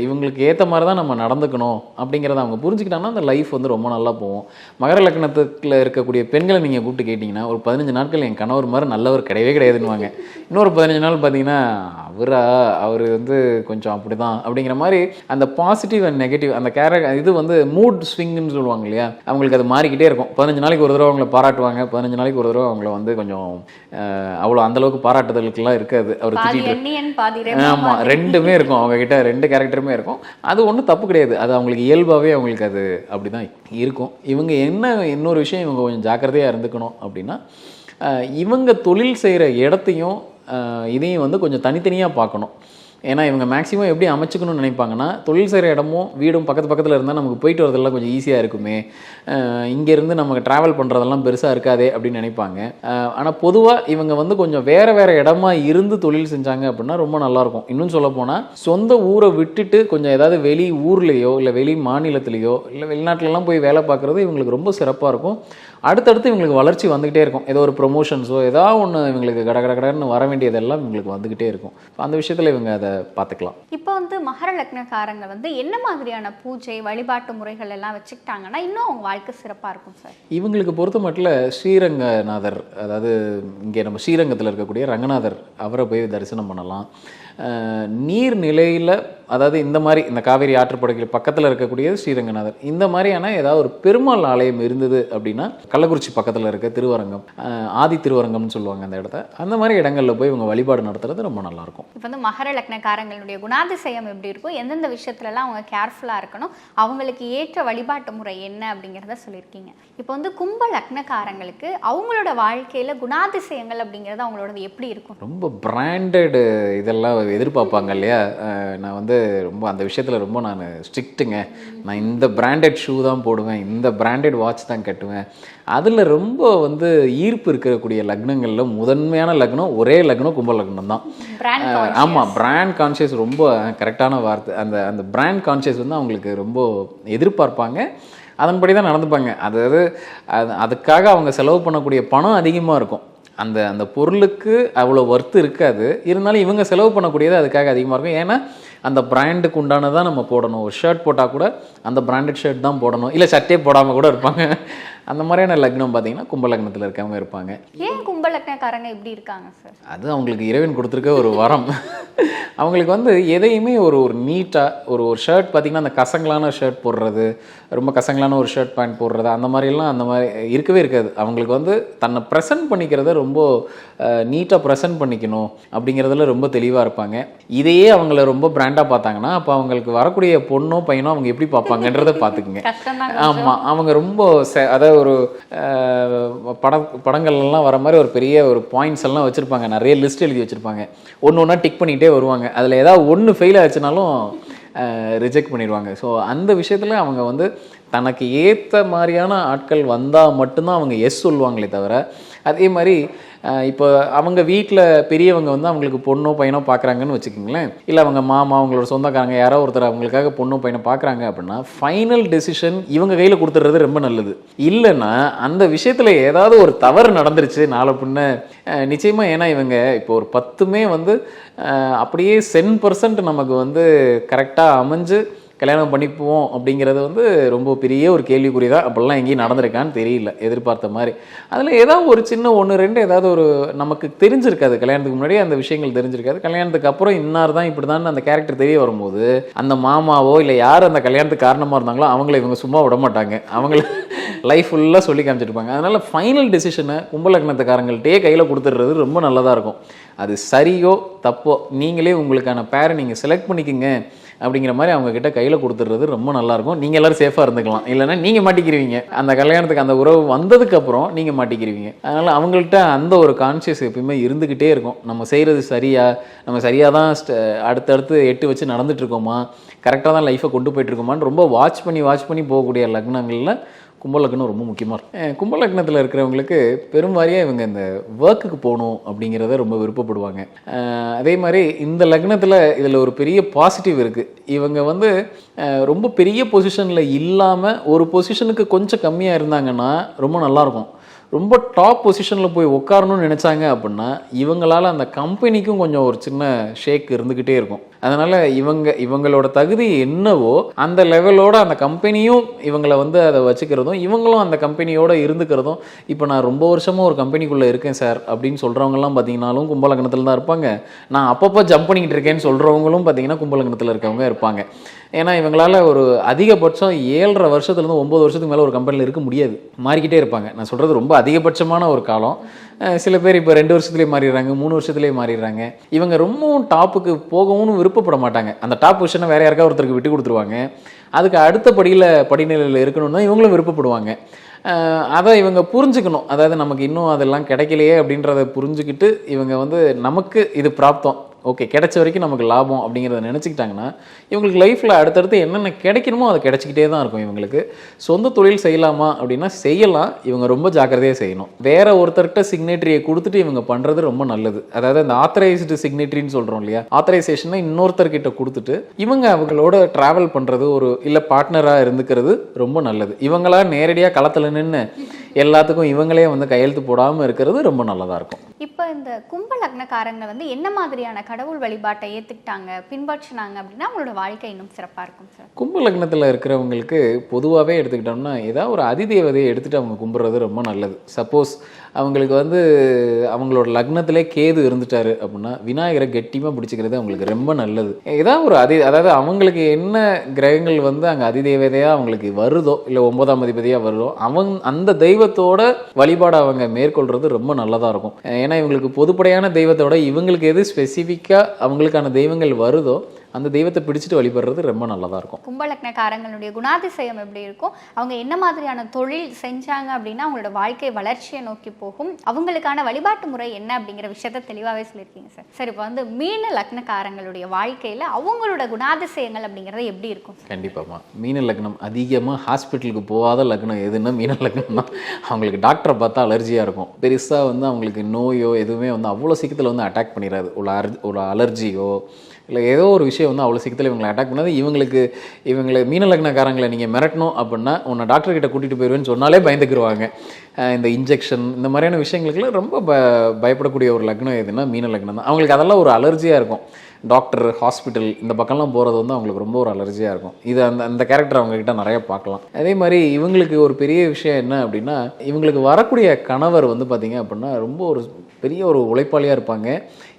இவங்களுக்கு ஏற்ற மாதிரி தான் நம்ம நடந்துக்கணும் அப்படிங்கிறத அவங்க புரிஞ்சுக்கிட்டாங்கன்னா அந்த லைஃப் வந்து ரொம்ப நல்லா போகும். மகர லக்னத்துக்குள்ள இருக்கக்கூடிய பெண்களை நீங்கள் கூப்பிட்டு கேட்டிங்கன்னா ஒரு பதினஞ்சு நாட்கள் என் கணவர் மாதிரி நல்லவர் கிடையவே கிடையாதுன்னுவாங்க. இன்னொரு பதினஞ்சு நாள் பார்த்தீங்கன்னா அவரா அவர் வந்து கொஞ்சம் அப்படி தான் அப்படிங்கிற மாதிரி அந்த பாசிட்டிவ் அண்ட் நெகட்டிவ் அந்த கேரக்டர் இது வந்து மூட் ஸ்விங்னு சொல்லுவாங்க இல்லையா? அவங்களுக்கு அது மாறிக்கிட்டே இருக்கும். பதினஞ்சு நாளைக்கு ஒரு தடவை அவங்கள பாராட்டுவாங்க. பதினஞ்சு நாளைக்கு ஒரு தடவை அவங்கள வந்து கொஞ்சம் அவ்வளோ அந்தளவுக்கு பாராட்டுதலுக்கெல்லாம் இருக்காது. அவர் பாதி திட்டிட்டு எண்ணியன் பாதி ரெமோ ஆமா மாதிரி. ரெண்டுமே இருக்கும் அவங்க கிட்ட ரெண்டு கேரக்டருமே இருக்கும். அது ஒன்றும் தப்பு கிடையாது. அது அவங்களுக்கு இயல்பாகவே அவங்களுக்கு அது அப்படிதான் இருக்கும். இவங்க என்ன இன்னொரு விஷயம் இவங்க கொஞ்சம் ஜாக்கிரதையாக இருந்துக்கணும் அப்படின்னா இவங்க தொழில் செய்கிற இடத்தையும் இதையும் வந்து கொஞ்சம் தனித்தனியாக பார்க்கணும். ஏன்னா இவங்க மேக்ஸிமம் எப்படி அமைச்சுக்கணும்னு நினைப்பாங்கன்னா தொழில் செய்கிற இடமும் வீடும் பக்கத்து பக்கத்தில் இருந்தால் நமக்கு போயிட்டு வரதெல்லாம் கொஞ்சம் ஈஸியாக இருக்குமே. இங்கேருந்து நமக்கு ட்ராவல் பண்ணுறதெல்லாம் பெருசாக இருக்காதே அப்படின்னு நினைப்பாங்க. ஆனால் பொதுவாக இவங்க வந்து கொஞ்சம் வேறு வேறு இடமா இருந்து தொழில் செஞ்சாங்க அப்படின்னா ரொம்ப நல்லாயிருக்கும் இன்னும் சொல்ல போனால் சொந்த ஊரை விட்டுட்டு கொஞ்சம் ஏதாவது வெளி ஊர்லேயோ இல்லை வெளி மாநிலத்திலேயோ இல்லை வெளிநாட்டிலலாம் போய் வேலை பார்க்குறது இவங்களுக்கு ரொம்ப சிறப்பாக இருக்கும். அடுத்தடுத்து இவங்களுக்கு வளர்ச்சி வந்துக்கிட்டே இருக்கும். ஏதோ ஒரு ப்ரொமோஷன்ஸோ ஏதாவது ஒன்று இவங்களுக்கு கட கட கடன்னு வர வேண்டியதெல்லாம் இவங்களுக்கு வந்துக்கிட்டே இருக்கும். அந்த விஷயத்தில் இவங்க அதை பார்த்துக்கலாம். இப்போ வந்து மகர லக்னக்காரங்க வந்து என்ன மாதிரியான பூஜை வழிபாட்டு முறைகள் எல்லாம் வச்சுக்கிட்டாங்கன்னா இன்னும் அவங்க வாழ்க்கை சிறப்பா இருக்கும் சார் இவங்களுக்கு பொறுத்த மட்டும் ஸ்ரீரங்கநாதர் அதாவது இங்கே நம்ம ஸ்ரீரங்கத்தில் இருக்கக்கூடிய ரங்கநாதர் அவரை போய் தரிசனம் பண்ணலாம். நீர்நிலையில் அதாவது இந்த மாதிரி இந்த காவேரி ஆற்றுப்படுகை பக்கத்தில் இருக்கக்கூடிய ஸ்ரீரங்கநாதர். இந்த மாதிரியான ஏதாவது ஒரு பெருமாள் ஆலயம் இருந்தது அப்படின்னா கள்ளக்குறிச்சி பக்கத்தில் இருக்க திருவரங்கம் ஆதி திருவரங்கம்னு சொல்லுவாங்க அந்த இடத்த. அந்த மாதிரி இடங்களில் போய் இவங்க வழிபாடு நடத்துறது ரொம்ப நல்லாயிருக்கும். இப்போ வந்து மகர லக்னக்காரங்களுடைய குணாதிசயம் எப்படி இருக்கும் எந்தெந்த விஷயத்துலலாம் அவங்க கேர்ஃபுல்லாக இருக்கணும் அவங்களுக்கு ஏற்ற வழிபாட்டு முறை என்ன அப்படிங்கிறத சொல்லியிருக்கீங்க. இப்போ வந்து கும்ப லக்னக்காரங்களுக்கு அவங்களோட வாழ்க்கையில் குணாதிசயங்கள் அப்படிங்கிறது அவங்களோடது எப்படி இருக்கும்? ரொம்ப பிராண்டட் இதெல்லாம் எதிர்பார்ப்பாங்க இல்லையா? நான் வந்து ரொம்ப அந்த விஷயத்தில் ரொம்ப நான் ஸ்ட்ரிக்ட்டுங்க நான் இந்த பிராண்டட் ஷூ தான் போடுவேன் இந்த பிராண்டட் வாட்ச் தான் கட்டுவேன். அதில் ரொம்ப வந்து ஈர்ப்பு இருக்கக்கூடிய லக்னங்களில் முதன்மையான லக்னம் ஒரே லக்னம் கும்ப லக்னம் தான். ஆமாம் பிராண்ட் கான்ஷியஸ் ரொம்ப கரெக்டான வார்த்தை அந்த அந்த பிராண்ட் கான்ஷியஸ் வந்து அவங்களுக்கு ரொம்ப எதிர்பார்ப்பாங்க. அதன்படி தான் நடந்துப்பாங்க. அதாவது அது அதுக்காக அவங்க செலவு பண்ணக்கூடிய பணம் அதிகமாக இருக்கும். அந்த அந்த பொருளுக்கு அவ்வளோ ஒர்த்து இருக்காது. இருந்தாலும் இவங்க செலவு பண்ணக்கூடியது அதுக்காக அதிகமாக இருக்கும். ஏன்னா அந்த பிராண்டுக்கு உண்டானதான் நம்ம போடணும். ஒரு ஷர்ட் போட்டால் கூட அந்த பிராண்டட் ஷர்ட் தான் போடணும். இல்லை சட்டையே போடாமல் கூட இருப்பாங்க. அந்த மாதிரியான லக்னம் பார்த்தீங்கன்னா கும்ப லக்னத்தில் இருக்கவங்க இருப்பாங்க. ஏன் கும்ப லக்னக்காரங்க இப்படி இருக்காங்க சார் அது அவங்களுக்கு இறைவன் கொடுத்துருக்க ஒரு வரம். அவங்களுக்கு வந்து எதையுமே ஒரு ஒரு நீட்டாக ஒரு ஒரு ஷர்ட் பார்த்திங்கன்னா அந்த கசங்கலான ஷர்ட் போடுறது ரொம்ப கசங்கலான ஒரு ஷர்ட் பேண்ட் போடுறது அந்த மாதிரிலாம் அந்த மாதிரி இருக்கவே இருக்காது. அவங்களுக்கு வந்து தன்னை ப்ரெசென்ட் பண்ணிக்கிறத ரொம்ப நீட்டாக ப்ரெசென்ட் பண்ணிக்கணும் அப்படிங்கிறதுல ரொம்ப தெளிவாக இருப்பாங்க. இதையே அவங்கள ரொம்ப பிராண்டாக பார்த்தாங்கன்னா அப்போ அவங்களுக்கு வரக்கூடிய பொண்ணோ பையனோ அவங்க எப்படி பார்ப்பாங்கன்றதை பார்த்துக்குங்க. ஆமாம் அவங்க ரொம்ப அதாவது ஒரு பட படங்கள்லாம் வர மாதிரி ஒரு பெரிய ஒரு பாயிண்ட்ஸ் எல்லாம் வச்சுருப்பாங்க. நிறைய லிஸ்ட் எழுதி வச்சுருப்பாங்க. ஒன்று ஒன்றா டிக் பண்ணிகிட்டே வருவாங்க. அதில் ஏதாவது ஒன்று ஃபெயில் ஆச்சுனாலும் ரிஜெக்ட் பண்ணிடுவாங்க. ஸோ அந்த விஷயத்தில் அவங்க வந்து தனக்கு ஏற்ற மாதிரியான ஆட்கள் வந்தால் மட்டும்தான் அவங்க எஸ் சொல்லுவாங்களே தவிர அதே மாதிரி இப்போ அவங்க வீட்டில் பெரியவங்க வந்து அவங்களுக்கு பொண்ணோ பையனோ பார்க்குறாங்கன்னு வச்சுக்கோங்களேன். இல்லை அவங்க மாமா அவங்களோட சொந்தக்காரங்க யாரோ ஒருத்தர் அவங்களுக்காக பொண்ணோ பையனோ பார்க்குறாங்க அப்படின்னா ஃபைனல் டெசிஷன் இவங்க கையில் கொடுத்துறது ரொம்ப நல்லது. இல்லைன்னா அந்த விஷயத்தில் ஏதாவது ஒரு தவறு நடந்துருச்சு நாளை பின்ன நிச்சயமாக ஏன்னா இவங்க இப்போ ஒரு பத்துமே வந்து அப்படியே சென் பர்சன்ட் நமக்கு வந்து கரெக்டாக அமைஞ்சு கல்யாணம் பண்ணிப்போம் அப்படிங்கிறது வந்து ரொம்ப பெரிய ஒரு கேள்விக்குறி தான் அப்படிலாம் எங்கேயும் நடந்திருக்கான்னு தெரியல எதிர்பார்த்த மாதிரி. அதில் ஏதாவது ஒரு சின்ன ஒன்று ரெண்டு ஏதாவது ஒரு நமக்கு தெரிஞ்சிருக்காது. கல்யாணத்துக்கு முன்னாடியே அந்த விஷயங்கள் தெரிஞ்சிருக்காது. கல்யாணத்துக்கு அப்புறம் இன்னார் தான் இப்படி தான் அந்த கேரக்டர் தெரிய வரும்போது அந்த மாமாவோ இல்லை யார் அந்த கல்யாணத்துக்கு காரணமாக இருந்தாங்களோ அவங்கள இவங்க சும்மா விட மாட்டாங்க. அவங்கள லைஃப் ஃபுல்லாக சொல்லி காமிச்சிருப்பாங்க. அதனால் ஃபைனல் டெசிஷனை கும்பலக்னத்துக்காரங்கள்ட்டே கையில் கொடுத்துடுறது ரொம்ப நல்லதாக இருக்கும். அது சரியோ தப்போ நீங்களே உங்களுக்கான பேரை நீங்கள் செலக்ட் பண்ணிக்கோங்க. அப்படிங்கிற மாதிரி அவங்கக்கிட்ட கையில் கொடுத்துட்றது ரொம்ப நல்லாயிருக்கும் நீங்கள் எல்லாரும் சேஃபாக இருந்துக்கலாம். இல்லைன்னா நீங்கள் மாட்டிக்கிறீங்க அந்த கல்யாணத்துக்கு அந்த உறவு வந்ததுக்கப்புறம் நீங்கள் மாட்டிக்கிறீங்க அதனால் அவங்கள்ட்ட அந்த ஒரு கான்ஷியஸ் எப்பயுமே இருந்துக்கிட்டே இருக்கும். நம்ம செய்கிறது சரியா? நம்ம சரியாக தான் ஸ்ட- அடுத்தடுத்து எட்டு வச்சு நடந்துட்டு இருக்கோமா? கரெக்டாக தான் லைஃப்பை கொண்டு போயிட்டு இருக்கோமான்னு ரொம்ப வாட்ச் பண்ணி வாட்ச் பண்ணி போகக்கூடிய லக்னங்களில் கும்பலக்னம் ரொம்ப முக்கியமாக இருக்கும். கும்பலக்னத்தில் இருக்கிறவங்களுக்கு பெரும்பாரியாக இவங்க இந்த ஒர்க்குக்கு போகணும் அப்படிங்கிறத ரொம்ப விருப்பப்படுவாங்க. அதே மாதிரி இந்த லக்னத்தில் இதில் ஒரு பெரிய பாசிட்டிவ் இருக்குது இவங்க வந்து ரொம்ப பெரிய பொசிஷனில் இல்லாமல் ஒரு பொசிஷனுக்கு கொஞ்சம் கம்மியாக இருந்தாங்கன்னா ரொம்ப நல்லாயிருக்கும் ரொம்ப டாப் பொசிஷனில் போய் உட்காரணும்னு நினச்சாங்க அப்படின்னா இவங்களால் அந்த கம்பெனிக்கும் கொஞ்சம் ஒரு சின்ன ஷேக் இருந்துக்கிட்டே இருக்கும். அதனால் இவங்க இவங்களோட தகுதி என்னவோ அந்த லெவலோட அந்த கம்பெனியும் இவங்களை வந்து அதை வச்சுக்கிறதும் இவங்களும் அந்த கம்பெனியோட இருந்துக்கிறதும் இப்போ நான் ரொம்ப வருஷமாக ஒரு கம்பெனிக்குள்ளே இருக்கேன் சார் அப்படின்னு சொல்கிறவங்கலாம் பார்த்தீங்கன்னாலும் கும்பலக்கணத்தில் தான் இருப்பாங்க. நான் அப்பப்போ ஜம்ப் பண்ணிக்கிட்டு இருக்கேன்னு சொல்கிறவங்களும் பார்த்தீங்கன்னா கும்பலக்கணத்தில் இருக்கவங்க இருப்பாங்க. ஏன்னா இவங்களால ஒரு அதிகபட்சம் ஏழரை வருஷத்துலேருந்து ஒம்பது வருஷத்துக்கு மேலே ஒரு கம்பெனியில் இருக்க முடியாது. மாறிக்கிட்டே இருப்பாங்க. நான் சொல்கிறது ரொம்ப அதிகபட்சமான ஒரு காலம். சில பேர் இப்போ ரெண்டு வருஷத்துலேயே மாறிடுறாங்க மூணு வருஷத்துலேயே மாறிடுறாங்க. இவங்க ரொம்பவும் டாப்புக்கு போகவும் விருப்பப்பட மாட்டாங்க. அந்த டாப் பொசிஷனை வேறு யாருக்கா ஒருத்தருக்கு விட்டு கொடுத்துருவாங்க. அதுக்கு அடுத்த படியில் படிநிலையில் இருக்கணும்னு தான் இவங்களும் விருப்பப்படுவாங்க. அதை இவங்க புரிஞ்சுக்கணும். அதாவது நமக்கு இன்னும் அதெல்லாம் கிடைக்கலையே அப்படின்றத புரிஞ்சுக்கிட்டு இவங்க வந்து நமக்கு இது பிராப்தம். ஓகே கிடைச்ச வரைக்கும் நமக்கு லாபம் அப்படிங்கிறத நினச்சிக்கிட்டாங்கன்னா இவங்களுக்கு லைஃப்பில் அடுத்தடுத்து என்னென்ன கிடைக்கணுமோ அது கிடைச்சிக்கிட்டே தான் இருக்கும் இவங்களுக்கு. சொந்த தொழில் செய்யலாமா அப்படின்னா செய்யலாம். இவங்க ரொம்ப ஜாக்கிரதையாக செய்யணும். வேற ஒருத்தர்கிட்ட சிக்னேட்டரியை கொடுத்துட்டு இவங்க பண்ணுறது ரொம்ப நல்லது. அதாவது அந்த ஆத்தரைஸ்டு சிக்னேட்ரின்னு சொல்கிறோம் இல்லையா? ஆத்தரைசேஷனை இன்னொருத்தர்கிட்ட கொடுத்துட்டு இவங்க அவங்களோட ட்ராவல் பண்ணுறது ஒரு இல்லை பார்ட்னராக இருந்துக்கிறது ரொம்ப நல்லது. இவங்களா நேரடியாக களத்தில் நின்று எல்லாத்துக்கும் இவங்களே வந்து கையெழுத்து போடாமல் இருக்கிறது ரொம்ப நல்லதாக இருக்கும். இப்போ இந்த கும்ப லக்னக்காரங்க வந்து என்ன மாதிரியான கடவுள் வழிபாட்டை ஏத்துக்கிட்டாங்க பின்பற்றினாங்க அப்படின்னா அவங்களோட வாழ்க்கை இன்னும் சிறப்பா இருக்கும் சார் கும்ப லக்னத்தில் இருக்கிறவங்களுக்கு பொதுவாகவே எடுத்துக்கிட்டோம்னா ஏதாவது ஒரு அதிதேவதையை எடுத்துகிட்டு அவங்க கும்பிட்றது ரொம்ப நல்லது. சப்போஸ் அவங்களுக்கு வந்து அவங்களோட லக்னத்திலே கேது இருந்துட்டாரு அப்படின்னா விநாயகரை கெட்டியமாக பிடிச்சிக்கிறது அவங்களுக்கு ரொம்ப நல்லது. ஏதாவது ஒரு அதி அதாவது அவங்களுக்கு என்ன கிரகங்கள் வந்து அங்கே அதிதேவதையாக அவங்களுக்கு வருதோ இல்லை ஒன்பதாம் அதிபதியாக வருதோ அவங்க அந்த தெய்வத்தோட வழிபாடு அவங்க மேற்கொள்கிறது ரொம்ப நல்லதாக இருக்கும். ஏன்னா இவங்களுக்கு பொதுப்படையான தெய்வத்தோட இவங்களுக்கு எது ஸ்பெசிஃபிக்காக அவங்களுக்கான தெய்வங்கள் வருதோ அந்த தெய்வத்தை பிடிச்சிட்டு வழிபடுறது ரொம்ப நல்லதாக இருக்கும். கும்ப லக்னக்காரங்களுடைய குணாதிசயம் எப்படி இருக்கும்? அவங்க என்ன மாதிரியான தொழில் செஞ்சாங்க அப்படின்னா அவங்களோட வாழ்க்கை வளர்ச்சியை நோக்கி போகும். அவங்களுக்கான வழிபாட்டு முறை என்ன அப்படிங்கிற விஷயத்த தெளிவாகவே சொல்லியிருக்கீங்க சார். சரி இப்போ வந்து மீன லக்னக்காரங்களுடைய வாழ்க்கையில் அவங்களோட குணாதிசயங்கள் அப்படிங்கிறது எப்படி இருக்கும்? கண்டிப்பாம்மா. மீன லக்னம் அதிகமாக ஹாஸ்பிட்டலுக்கு போகாத லக்னம் எதுன்னா மீன லக்னம் தான் அவங்களுக்கு டாக்டரை பார்த்தா அலர்ஜியாக இருக்கும். பெருசாக வந்து அவங்களுக்கு நோயோ எதுவுமே வந்து அவ்வளோ சீக்கிரத்தில் வந்து அட்டாக் பண்ணிடாது ஒரு ஒரு அலர்ஜியோ இல்லை ஏதோ ஒரு விஷயம் வந்து அவ்வளோ சீக்கிரத்தில் இவங்களை அட்டாக் பண்ணாது. இவங்களுக்கு இவங்களை மீன லக்னக்காரங்களை நீங்கள் மிரட்டணும் அப்படின்னா உன்னை டாக்டர்கிட்ட கூட்டிகிட்டு போயிடுவேன்னு சொன்னாலே பயந்துக்கிருவாங்க. இந்த இன்ஜெக்ஷன் இந்த மாதிரியான விஷயங்களுக்குலாம் ரொம்ப ப பயப்படக்கூடிய ஒரு லக்னம் எதுன்னா மீன லக்னம் தான் அவங்களுக்கு அதெல்லாம் ஒரு அலர்ஜியாக இருக்கும். டாக்டர் ஹாஸ்பிட்டல் இந்த பக்கம்லாம் போகிறது வந்து அவங்களுக்கு ரொம்ப ஒரு அலர்ஜியாக இருக்கும். இது அந்த அந்த கேரக்டர் அவங்கக்கிட்ட நிறைய பார்க்கலாம். அதே மாதிரி இவங்களுக்கு ஒரு பெரிய விஷயம் என்ன அப்படின்னா இவங்களுக்கு வரக்கூடிய கணவர் வந்து பார்த்திங்க அப்படின்னா ரொம்ப ஒரு பெரிய ஒரு உழைப்பாளியாக இருப்பாங்க.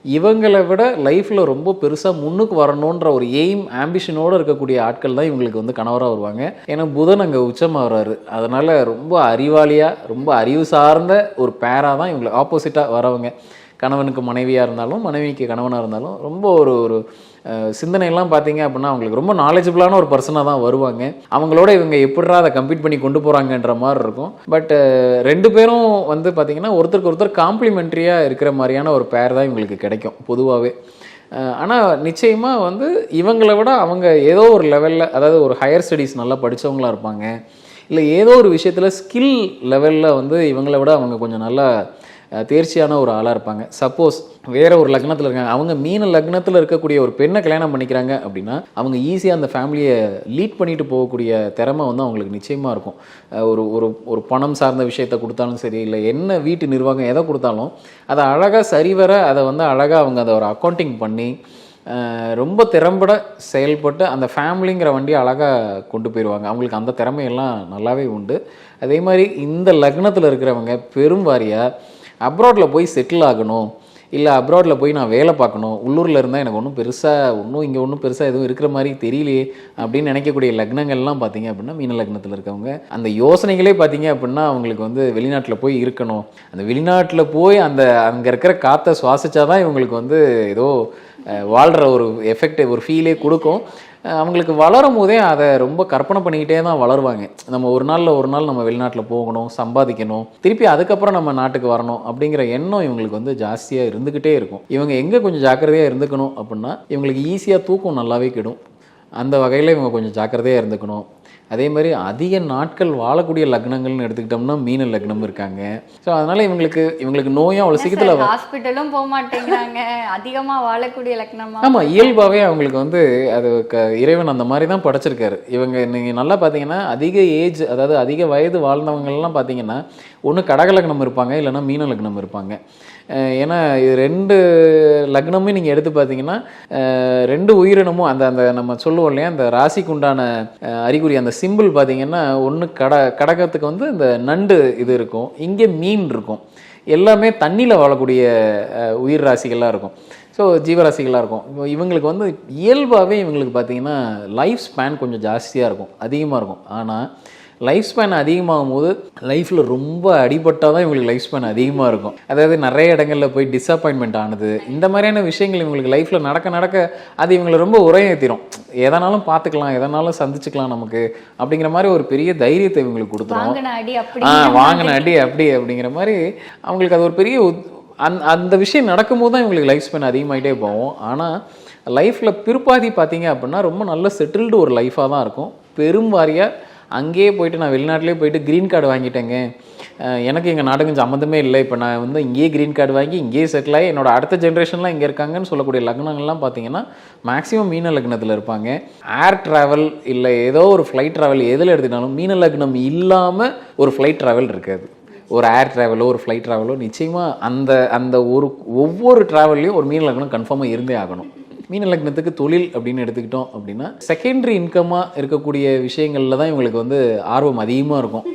இவங்களை விட லைஃப்பில் ரொம்ப பெருசாக முன்னுக்கு வரணுன்ற ஒரு எய்ம் ஆம்பிஷனோடு இருக்கக்கூடிய ஆட்கள் தான் இவங்களுக்கு வந்து கணவராக வருவாங்க. ஏன்னா புதன் அங்கே உச்சமாக வர்றாரு அதனால் ரொம்ப அறிவாளியாக ரொம்ப அறிவு சார்ந்த ஒரு பேராக தான் இவங்களுக்கு ஆப்போசிட்டாக வரவங்க. கணவனுக்கு மனைவியாக இருந்தாலும் மனைவிக்கு கணவனாக இருந்தாலும் ரொம்ப ஒரு ஒரு சிந்தனையெல்லாம் பார்த்தீங்க அப்படின்னா அவங்களுக்கு ரொம்ப நாலேஜபிளான ஒரு பர்சனாக தான் வருவாங்க. அவங்களோட இவங்க எப்படிரா அதை கம்ப்ளீட் பண்ணி கொண்டு போகிறாங்கன்ற மாதிரி இருக்கும். பட் ரெண்டு பேரும் வந்து பார்த்தீங்கன்னா ஒருத்தருக்கு ஒருத்தர் காம்ப்ளிமெண்ட்ரியாக இருக்கிற மாதிரியான ஒரு பேர் தான் இவங்களுக்கு கிடைக்கும் பொதுவாகவே ஆனால் நிச்சயமாக வந்து இவங்களை விட அவங்க ஏதோ ஒரு லெவலில் அதாவது ஒரு ஹையர் ஸ்டடீஸ் நல்லா படித்தவங்களாக இருப்பாங்க. இல்லை ஏதோ ஒரு விஷயத்தில் ஸ்கில் லெவலில் வந்து இவங்களை விட அவங்க கொஞ்சம் நல்லா தேர்ச்சியான ஒரு ஆளாக இருப்பாங்க. சப்போஸ் வேற ஒரு லக்னத்தில் இருக்காங்க. அவங்க மீன லக்னத்தில் இருக்கக்கூடிய ஒரு பெண்ணை கல்யாணம் பண்ணிக்கிறாங்க அப்படின்னா அவங்க ஈஸியாக அந்த ஃபேமிலியை லீட் பண்ணிட்டு போகக்கூடிய திறமை வந்து அவங்களுக்கு நிச்சயமாக இருக்கும். ஒரு ஒரு ஒரு பணம் சார்ந்த விஷயத்தை கொடுத்தாலும் சரி இல்லை என்ன வீட்டு நிர்வாகம் எதை கொடுத்தாலும் அதை அழகாக சரிவர அதை வந்து அழகாக அவங்க அதை ஒரு அக்கௌண்டிங் பண்ணி ரொம்ப திறம்பட செயல்பட்டு அந்த ஃபேமிலிங்கிற வண்டியை அழகாக கொண்டு போயிடுவாங்க அவங்களுக்கு அந்த திறமையெல்லாம் நல்லாவே உண்டு. அதே மாதிரி இந்த லக்னத்தில் இருக்கிறவங்க பெரும் வாரியாக அப்ராடில் போய் செட்டில் ஆகணும். இல்லை அப்ராடில் போய் நான் வேலை பார்க்கணும். உள்ளூரில் இருந்தால் எனக்கு ஒன்றும் பெருசாக ஒன்றும் இங்கே ஒன்றும் பெருசாக எதுவும் இருக்கிற மாதிரி தெரியலையே அப்படின்னு நினைக்கக்கூடிய லக்னங்கள்லாம் பார்த்தீங்க அப்படின்னா மீன லக்னத்தில் இருக்கவங்க. அந்த யோசனைகளே பார்த்தீங்க அப்படின்னா அவங்களுக்கு வந்து வெளிநாட்டில் போய் இருக்கணும். அந்த வெளிநாட்டில் போய் அந்த அங்கே இருக்கிற காற்றை சுவாசிச்சாதான் இவங்களுக்கு வந்து ஏதோ வாழ்கிற ஒரு எஃபெக்ட் ஒரு ஃபீலே கொடுக்கும். அவங்களுக்கு வளரும் போதே அதை ரொம்ப கற்பனை பண்ணிக்கிட்டே தான் வளருவாங்க. நம்ம ஒரு நாளில் ஒரு நாள் நம்ம வெளிநாட்டில் போகணும் சம்பாதிக்கணும் திருப்பி அதுக்கப்புறம் நம்ம நாட்டுக்கு வரணும் அப்படிங்கிற எண்ணம் இவங்களுக்கு வந்து ஜாஸ்தியாக இருந்துக்கிட்டே இருக்கும். இவங்க எங்கே கொஞ்சம் ஜாக்கிரதையாக இருந்துக்கணும் அப்படின்னா இவங்களுக்கு ஈஸியாக தூக்கம் நல்லாவே கிடும். அந்த வகையில் இவங்க கொஞ்சம் ஜாக்கிரதையாக இருந்துக்கணும். அதே மாதிரி அதிக நாட்கள் வாழக்கூடிய லக்னங்கள்னு எடுத்துக்கிட்டோம்னா மீன லக்னம் இருக்காங்க. ஸோ அதனால இவங்களுக்கு இவங்களுக்கு நோயும் அவ்வளோ சீக்கிரத்தில் ஹாஸ்பிட்டலும் போக மாட்டேங்கிறாங்க. அதிகமா வாழக்கூடிய லக்னமா? ஆமாம் இயல்பாகவே அவங்களுக்கு வந்து அது க இறைவன் அந்த மாதிரி தான் படைச்சிருக்காரு. இவங்க நீங்கள் நல்லா பார்த்தீங்கன்னா அதிக ஏஜ் அதாவது அதிக வயது வாழ்ந்தவங்கலாம் பார்த்தீங்கன்னா ஒன்று கடக லக்னம் இருப்பாங்க இல்லைன்னா மீன லக்னம் இருப்பாங்க. ஏன்னா இது ரெண்டு லக்னமும் நீங்கள் எடுத்து பார்த்தீங்கன்னா ரெண்டு உயிரினமும் அந்த அந்த நம்ம சொல்லுவோம் இல்லையா அந்த ராசிக்கு உண்டான அறிகுறி அந்த சிம்பிள் பார்த்தீங்கன்னா ஒன்று கட கடகத்துக்கு வந்து இந்த நண்டு இது இருக்கும். இங்கே மீன் இருக்கும். எல்லாமே தண்ணியில் வாழக்கூடிய உயிர் ராசிகளாக இருக்கும். ஸோ ஜீவராசிகளாக இருக்கும். இவங்களுக்கு வந்து இயல்பாகவே இவங்களுக்கு பார்த்தீங்கன்னா லைஃப் ஸ்பேன் கொஞ்சம் ஜாஸ்தியாக இருக்கும். அதிகமாக இருக்கும். ஆனால் லைஃப் ஸ்பேன் அதிகமாகும் போது லைஃப்பில் ரொம்ப அடிபட்டால் தான் இவங்களுக்கு லைஃப் ஸ்பேன் அதிகமாக இருக்கும் அதாவது நிறைய இடங்களில் போய் டிசப்பாயின்மெண்ட் ஆனது இந்த மாதிரியான விஷயங்கள் இவங்களுக்கு லைஃப்பில் நடக்க நடக்க அது இவங்களை ரொம்ப உரையேற்றிடும் எதனாலும் பார்த்துக்கலாம் எதனாலும் சந்திச்சுக்கலாம் நமக்கு அப்படிங்கிற மாதிரி ஒரு பெரிய தைரியத்தை இவங்களுக்கு கொடுத்துரும். வாங்கின அடி அப்படி ஆ வாங்கின அடி அப்படி அப்படிங்கிற மாதிரி அவங்களுக்கு அது ஒரு பெரிய அந் அந்த விஷயம் நடக்கும்போது தான் இவங்களுக்கு லைஃப் ஸ்பென் அதிகமாகிட்டே போகும். ஆனால் லைஃப்பில் பிற்பாதி பார்த்தீங்க அப்படின்னா ரொம்ப நல்ல செட்டில்டு ஒரு லைஃபாக தான் இருக்கும். பெரும் வாரியாக அங்கேயே போயிட்டு நான் வெளிநாட்டிலே போயிட்டு க்ரீன் கார்டு வாங்கிட்டேங்க. எனக்கு எங்கள் நாட்டுக்கும் சம்மந்தமே இல்லை. இப்போ நான் வந்து இங்கேயே க்ரீன் கார்டு வாங்கி இங்கேயே செட்டில் ஆகி என்னோட அடுத்த ஜென்ரேஷன்லாம் இங்கே இருக்காங்கன்னு சொல்லக்கூடிய லக்னங்கள்லாம் பார்த்தீங்கன்னா மேக்ஸிமம் மீன லக்னத்தில் இருப்பாங்க. ஏர் ட்ராவல் இல்லை ஏதோ ஒரு ஃப்ளைட் ட்ராவல் எதில் எடுத்துக்கிட்டாலும் மீன லக்னம் இல்லாமல் ஒரு ஃப்ளைட் ட்ராவல் இருக்காது. ஒரு ஏர் ட்ராவலோ ஒரு ஃப்ளைட் ட்ராவலோ நிச்சயமாக அந்த அந்த ஒரு ஒவ்வொரு ட்ராவல்லையும் ஒரு மீன லக்னம் கன்ஃபார்மாக இருந்தே ஆகணும். மீன லக்னத்துக்கு தொழில் அப்படின்னு எடுத்துக்கிட்டோம் அப்படின்னா செகண்டரி இன்கமாக இருக்கக்கூடிய விஷயங்களில் தான் இவங்களுக்கு வந்து ஆர்வம் அதிகமாக இருக்கும்.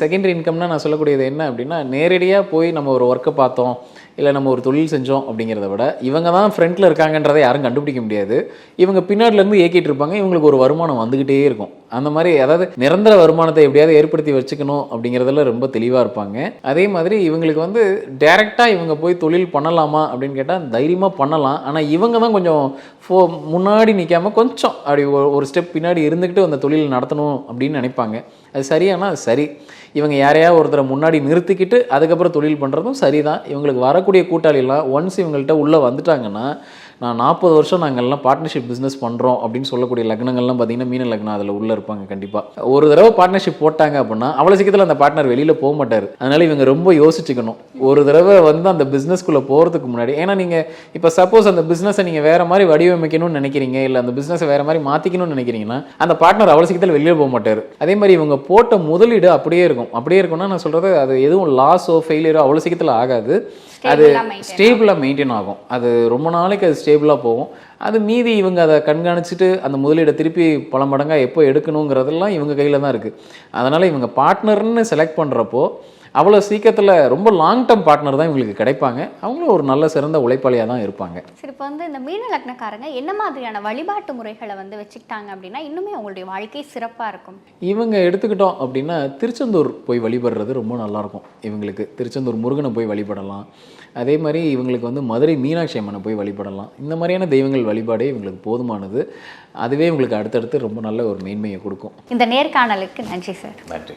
செகண்டரி இன்கம்னா நான் சொல்லக்கூடியது என்ன அப்படின்னா நேரடியாக போய் நம்ம ஒரு ஒர்க்கை பார்த்தோம். இல்லை நம்ம ஒரு தொழில் செஞ்சோம் அப்படிங்கிறத விட இவங்க தான் ஃப்ரண்ட்டில் இருக்காங்கன்றதை யாரும் கண்டுபிடிக்க முடியாது. இவங்க பின்னாடிலேருந்து ஏக்கிட்டு இருப்பாங்க. இவங்களுக்கு ஒரு வருமானம் வந்துக்கிட்டே இருக்கும். அந்த மாதிரி அதாவது நிரந்தர வருமானத்தை எப்படியாவது ஏற்படுத்தி வச்சுக்கணும் அப்படிங்கிறதுல ரொம்ப தெளிவாக இருப்பாங்க. அதே மாதிரி இவங்களுக்கு வந்து டைரெக்டாக இவங்க போய் தொழில் பண்ணலாமா அப்படின்னு கேட்டால் தைரியமாக பண்ணலாம். ஆனால் இவங்க தான் கொஞ்சம் ஃபோ முன்னாடி நிற்காம கொஞ்சம் அப்படி ஒரு- ஸ்டெப் பின்னாடி இருந்துக்கிட்டு அந்த தொழில் நடத்தணும் அப்படின்னு நினைப்பாங்க. அது சரியானா அது சரி. இவங்க யாரையாவது ஒருத்தரை முன்னாடி நிறுத்திக்கிட்டு அதுக்கப்புறம் தொழில் பண்ணுறதும் சரிதான். இவங்களுக்கு வரக்கூடிய கூட்டாளிலாம் ஒன்ஸ் இவங்கள்ட்ட உள்ளே வந்துட்டாங்கன்னா நான் நாற்பது வருஷம் நாங்கள் எல்லாம் பார்ட்னர்ஷிப் பிஸ்னஸ் பண்ணுறோம் அப்படின்னு சொல்லக்கூடிய லக்னங்கள்லாம் பார்த்தீங்கன்னா மீன லக்னம் அதில் உள்ளே இருப்பாங்க கண்டிப்பாக ஒரு தடவை பார்ட்னர்ஷிப் போட்டாங்க அப்படின்னா அவ்வளோ சீக்கிரத்தில் அந்த பார்ட்னர் வெளியில் போக மாட்டார். அதனால இவங்க ரொம்ப யோசிச்சுக்கணும். ஒரு தடவை வந்து அந்த பிஸ்னஸ்க்குள்ளே போகிறதுக்கு முன்னாடி ஏன்னா நீங்கள் இப்போ சப்போஸ் அந்த பிஸ்னஸை நீங்கள் வேறு மாதிரி வடிவமைக்கணும்னு நினைக்கிறீங்க இல்லை அந்த பிஸ்னஸை வேறு மாதிரி மாற்றிக்கணும்னு நினைக்கிறீங்கன்னா அந்த பார்ட்னர் அவ்வளோ சீக்கிரத்தில் வெளியே போக மாட்டார். அதே மாதிரி இவங்க போட்ட முதலீடு அப்படியே இருக்கும். அப்படியே இருக்கும்னா நான் சொல்கிறது அது எதுவும் லாஸோ ஃபெயிலியரோ அவ்வளோ சீக்கிரத்தில் ஆகாது. அது ஸ்டேபிளாக மெயின்டைன் ஆகும். அது ரொம்ப நாளைக்கு அது ஸ்டேபிளாக போகும். அது மீதி இவங்க அதை கண்காணிச்சுட்டு அந்த முதலீடை திருப்பி பல மடங்காக எப்போ எடுக்கணுங்கிறதெல்லாம் இவங்க கையில் தான் இருக்குது அதனால் இவங்க பார்ட்னர்னு செலக்ட் பண்ணுறப்போ அவ்வளோ சீக்கிரத்தில் ரொம்ப லாங் டேர்ம் பார்ட்னர் தான் இவங்களுக்கு கிடைப்பாங்க. அவங்களும் ஒரு நல்ல சிறந்த உழைப்பாளியாக தான் இருப்பாங்க. சரி இப்போ வந்து இந்த மீன லக்னக்காரங்க என்ன மாதிரியான வழிபாட்டு முறைகளை வந்து வச்சுக்கிட்டாங்க அப்படின்னா இன்னுமே அவங்களுடைய வாழ்க்கை சிறப்பா இருக்கும். இவங்க எடுத்துக்கிட்டோம் அப்படின்னா திருச்செந்தூர் போய் வழிபடுறது ரொம்ப நல்லாயிருக்கும் இவங்களுக்கு திருச்செந்தூர் முருகனை போய் வழிபடலாம். அதே மாதிரி இவங்களுக்கு வந்து மதுரை மீனாட்சி அம்மனை போய் வழிபடலாம். இந்த மாதிரியான தெய்வங்கள் வழிபாடே இவங்களுக்கு போதுமானது. அதுவே இவங்களுக்கு அடுத்தடுத்து ரொம்ப நல்ல ஒரு மேன்மையை கொடுக்கும். இந்த நேர்காணலுக்கு நன்றி சார். நன்றி